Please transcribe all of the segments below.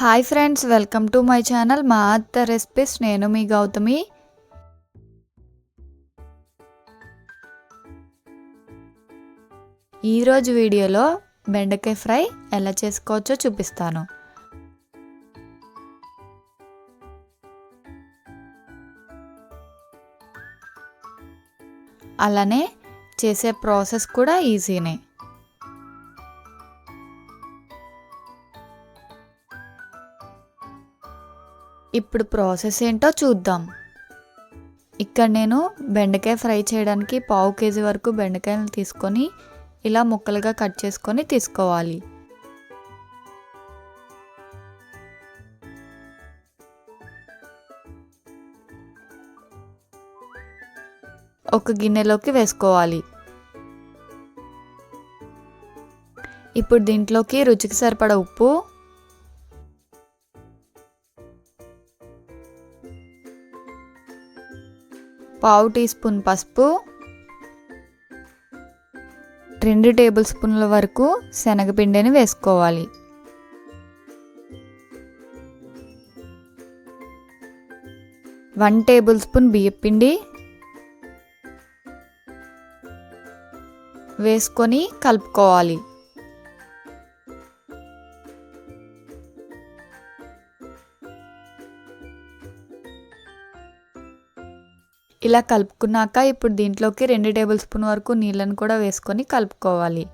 Hi friends welcome to my channel మా అత్త recipes. నేను మీ గౌతమి. ఈరోజు వీడియోలో బెండకాయ ఫ్రై ఎలా చేసుకోవచ్చో చూపిస్తాను. అలానే చేసే ప్రాసెస్ కూడా ఈజీనే. ఇప్పుడు ప్రాసెస్ ఏంటో చూద్దాం. ఇక్కడ నేను బెండకాయ ఫ్రై చేయడానికి పావు కేజీ వరకు బెండకాయలు తీసుకొని ఇలా ముక్కలుగా కట్ చేసుకొని తీసుకోవాలి. ఒక గిన్నెలోకి వేసుకోవాలి. ఇప్పుడు దీంట్లోకి రుచికి సరిపడ ఉప్పు పావు టీ స్పూన్ పసుపు రెండు టేబుల్ స్పూన్ల వరకు శనగపిండిని వేసుకోవాలి. వన్ టేబుల్ స్పూన్ బియ్యపిండి వేసుకొని కలుపుకోవాలి. ఇలా కలుపుకున్నాక ఇప్పుడు దీంట్లోకి రెండు టేబుల్ స్పూన్ వరకు నీళ్ళను కూడా వేసుకొని కలుపుకోవాలి.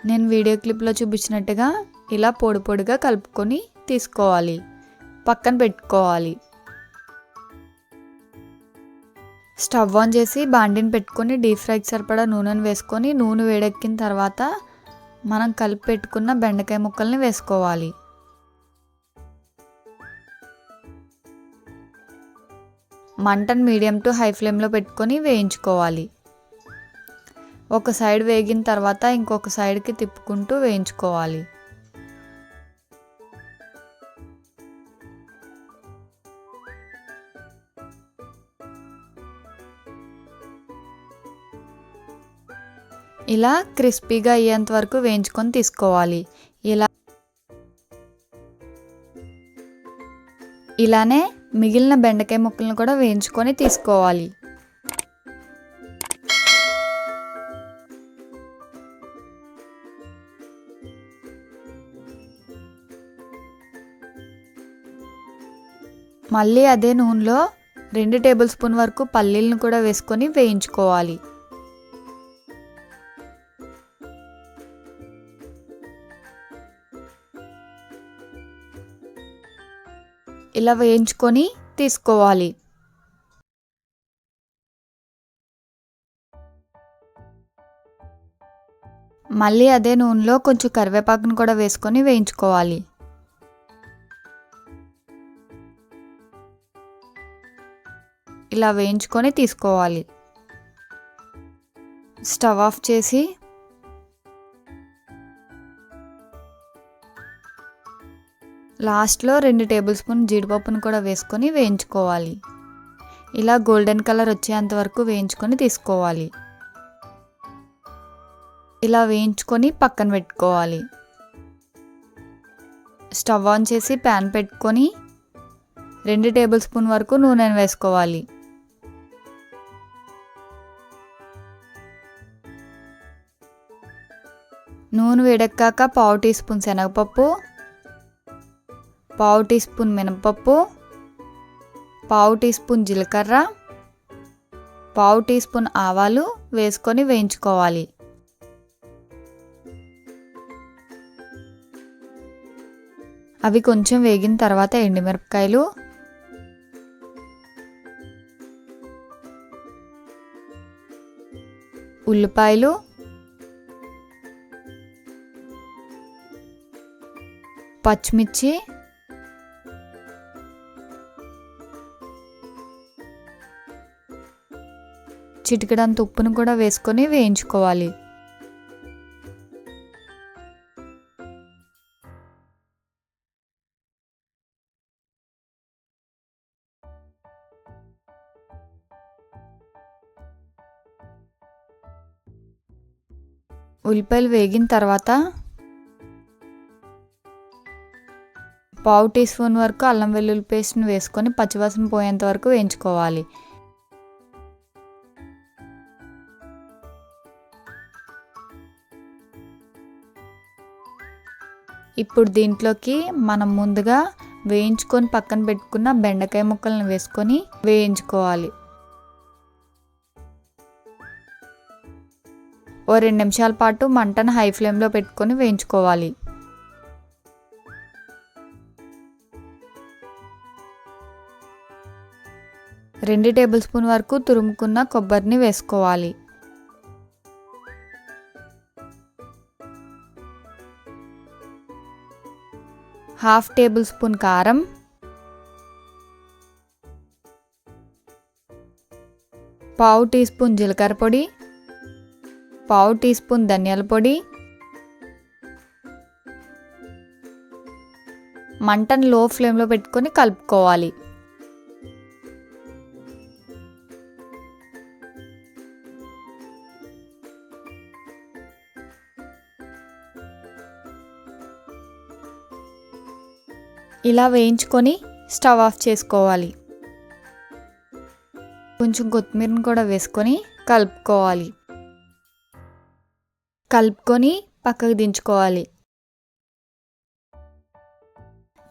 నేను వీడియో క్లిప్లో చూపించినట్టుగా ఇలా పొడి పొడిగా కలుపుకొని తీసుకోవాలి. పక్కన పెట్టుకోవాలి. స్టవ్ ఆన్ చేసి బాండిని పెట్టుకొని డీప్ ఫ్రైకి సరిపడా నూనెను వేసుకొని నూనె వేడెక్కిన తర్వాత మనం కలిపి పెట్టుకున్న బెండకాయ ముక్కల్ని వేసుకోవాలి. మంటను మీడియం టు హై ఫ్లేమ్లో పెట్టుకొని వేయించుకోవాలి. ఒక సైడ్ వేగిన తర్వాత ఇంకొక సైడ్కి తిప్పుకుంటూ వేయించుకోవాలి. ఇలా క్రిస్పీగా అయ్యేంత వరకు వేయించుకొని తీసుకోవాలి. ఇలా ఇలానే మిగిలిన బెండకాయ ముక్కలను కూడా వేయించుకొని తీసుకోవాలి. మళ్ళీ అదే నూనెలో రెండు టేబుల్ స్పూన్ వరకు పల్లీలను కూడా వేసుకొని వేయించుకోవాలి. ఇలా వేయించుకొని తీసుకోవాలి? మళ్ళీ అదే నూనెలో కొంచెం కరివేపాకును కూడా వేసుకొని వేయించుకోవాలి. ఇలా వేయించుకొని తీసుకోవాలి. స్టవ్ ఆఫ్ చేసి లాస్ట్లో రెండు టేబుల్ స్పూన్ జీడిపప్పును కూడా వేసుకొని వేయించుకోవాలి. ఇలా గోల్డెన్ కలర్ వచ్చేంత వరకు వేయించుకొని తీసుకోవాలి. ఇలా వేయించుకొని పక్కన పెట్టుకోవాలి. స్టవ్ ఆన్ చేసి ప్యాన్ పెట్టుకొని రెండు టేబుల్ స్పూన్ వరకు నూనెను వేసుకోవాలి. నూనె వేడెక్కాక పావు టీ స్పూన్ శనగపప్పు పావు టీ స్పూన్ మినపప్పు పావు టీ స్పూన్ జీలకర్ర పావు టీ స్పూన్ ఆవాలు వేసుకొని వేయించుకోవాలి. అవి కొంచెం వేగిన తర్వాత ఎండుమిరపకాయలు ఉల్లిపాయలు పచ్చిమిర్చి చిటికడంత ఉప్పును కూడా వేసుకొని వేయించుకోవాలి. ఉల్లిపాయలు వేగిన తర్వాత పావు టీ స్పూన్ వరకు అల్లం వెల్లుల్లి పేస్ట్ని వేసుకొని పచ్చివాసన పోయేంత వరకు వేయించుకోవాలి. ఇప్పుడు దీంట్లోకి మనం ముందుగా వేయించుకొని పక్కన పెట్టుకున్న బెండకాయ ముక్కలను వేసుకొని వేయించుకోవాలి. ఓ రెండు నిమిషాల పాటు మంటను హై ఫ్లేమ్లో పెట్టుకొని వేయించుకోవాలి. రెండు టేబుల్ స్పూన్ వరకు తురుముకున్న కొబ్బరిని వేసుకోవాలి. హాఫ్ టేబుల్ స్పూన్ కారం. పావు టీ స్పూన్ జీలకర్ర పొడి. పావు టీ స్పూన్ ధనియాల పొడి. మంటను లో ఫ్లేమ్లో పెట్టుకొని కలుపుకోవాలి. ఇలా వేయించుకొని స్టవ్ ఆఫ్ చేసుకోవాలి. కొంచెం కొత్తిమీరని కూడా వేసుకొని కలుపుకోవాలి. కలుపుకొని పక్కకు దించుకోవాలి.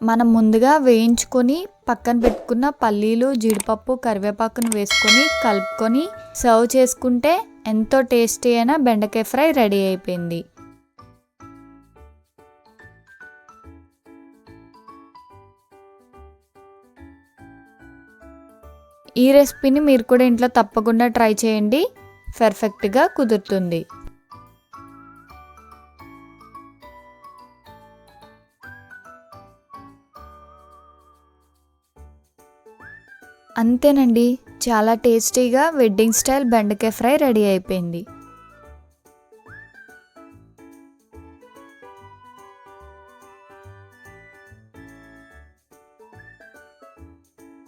మనం ముందుగా వేయించుకొని పక్కన పెట్టుకున్న పల్లీలు జీడిపప్పు కరివేపాకును వేసుకొని కలుపుకొని సర్వ్ చేసుకుంటే ఎంతో టేస్టీ అయిన బెండకాయ ఫ్రై రెడీ అయిపోయింది. ఈ రెసిపీని మీరు కూడా ఇంట్లో తప్పకుండా ట్రై చేయండి. పర్ఫెక్ట్గా కుదురుతుంది. అంతేనండి. చాలా టేస్టీగా వెడ్డింగ్ స్టైల్ బెండకాయ ఫ్రై రెడీ అయిపోయింది.